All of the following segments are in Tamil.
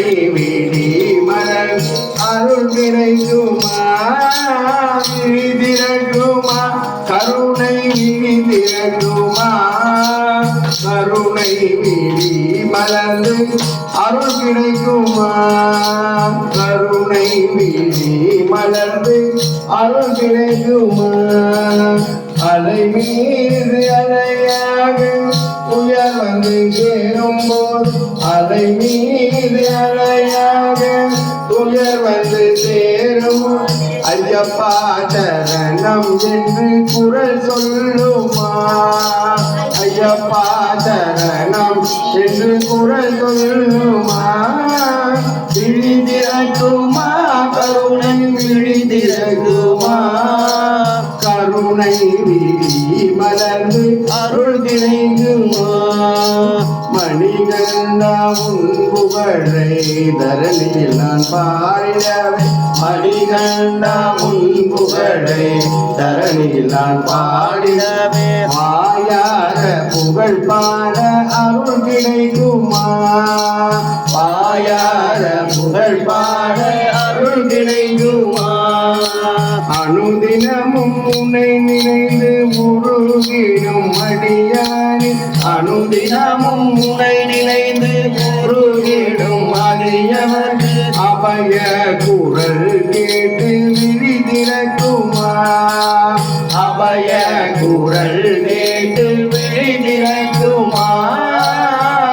கருணை மலர் அருள் கிடைக்குமா கருணை விழிதிரக்குமா கருணை விழி மலர்ந்து அருள் கிடைக்குமா கருணை விழி மலர்ந்து அருள் கிடைக்குமா அலை மீது அலையாக உயர் வந்து சேரும் போது அலை மீது அலையாக உயர் வந்து சேரும். ஐயப்பா சரணம் என்று குரல் சொல்லுமா? ஐயப்பா சரணம் என்று குரல் சொல்லுமா? விழிதிறக்குமா? கருணை விழிதிறக்குமா? கருணை விழி மலர்ந்து அருள் கிடைக்குமா மணிகண்டா புகழை தரணியில் நான் பாடிடவே மணிகண்டா புகழை தரணியில் நான் பாடிடவே மாயார புகழ் பாட அருள் கிடைக்குமா? பாயார புகழ் பாட அனுதினமும் உன்னை நினைந்து உருகிடும் அடியானே. அனுதினமும் உன்னை நினைந்து உருகிடும் அடியவர்க்கு அபய குரல் கேட்டு விழி திறக்குமா? அபய குரல் கேட்டு விழி திறக்குமா?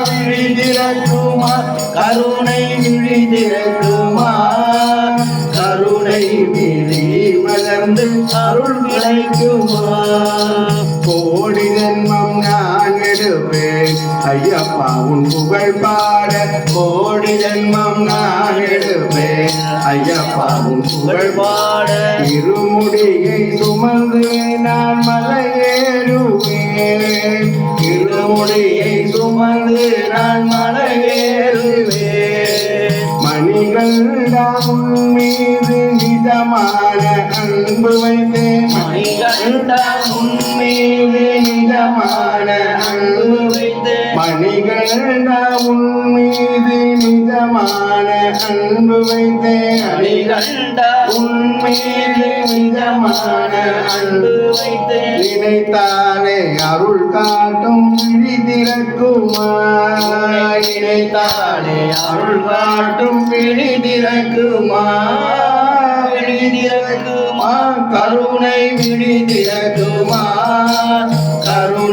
விழி திறக்குமா? கருணை விழி திறக்குமா? வந்து அருள் கிடைக்குமா கோடி ஜென்மம் நான் எடுப்பேன். ஐயப்பா உன் புகழ் பாட கோடி ஜென்மம் நான் எடுப்பேன். ஐயப்பா உன் புகழ் பாட இருமுடியை சுமந்து நான் மலை ஏறுவேன் இருமுடியை சுமந்து நான் மலையேறுவேன் மணிகண்டா உன் மீது நிஜமான அன்பு வைத்தேன். மணிகண்டா உன் மீது நிஜமான அன்பு வைத்தேன். மணிகண்டா உன் மீது அன்பு வைத்தேன் மணிகண்டா உன் மீது நிஜமான அன்பு. வைத்தேன் நினைத்தாலே அருள் காட்டும் விழி திறக்குமா நினைத்தாலே அருள் காட்டும் விழி திறக்குமா விழி திறக்குமா கருணை விழி திறக்குமா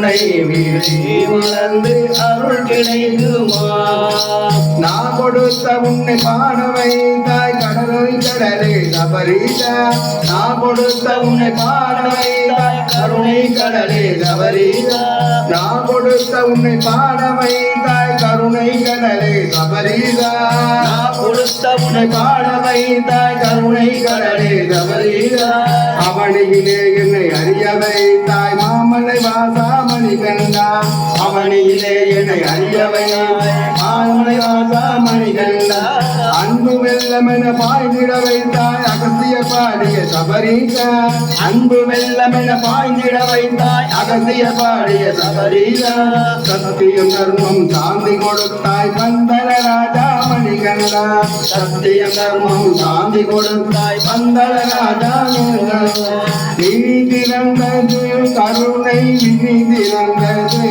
கருணை விழி மலர்ந்து அருள் கிடைக்குமா? நான் கொடுத்த உன்னை பாட வைத்தாய் கடலை கடலே கபரீதா நான் கொடுத்த உன்னை பாட வைத்தாய் கருணை கடலே கபரீதா நான் கொடுத்த உன்னை பாட வைத்தாய் கருணை உன்னை பாட வைத்தாய் கருணை கடலே கபரீதா அவனியிலே என்னை அறிய வைத்தாய். மாமலை வாசாமணி கண்டா. அவனையிலே என்னை அறிய மாமலை வாசாமணி கண்டா. அன்பு வெள்ளமென பாய்ந்திட வைத்தாய். அகசிய பாடிய சபரீசா அன்பு வெள்ளமென பாய்ந்திட வைத்தாய். அகசிய பாடிய சபரீசா சத்தியம் தர்மம் சாந்தி கொடுத்தாய். பந்தர ராஜா கங்கா சத்தியம் தர்மம் சாந்தி கொடுத்தாய் பந்தர ராஜா விழி திறந்தது கருணை விழி திறந்தது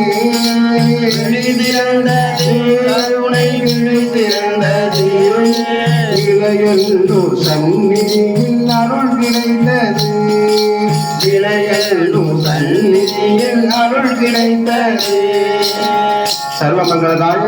விழி திறந்தது கருணை விழி திறந்தது இளையல்லோ சந்நிதியில் அருள் கிடைத்தது இளையல்லோ சந்நிதியில் அருள் கிடைத்தது सर्वमंगलदायक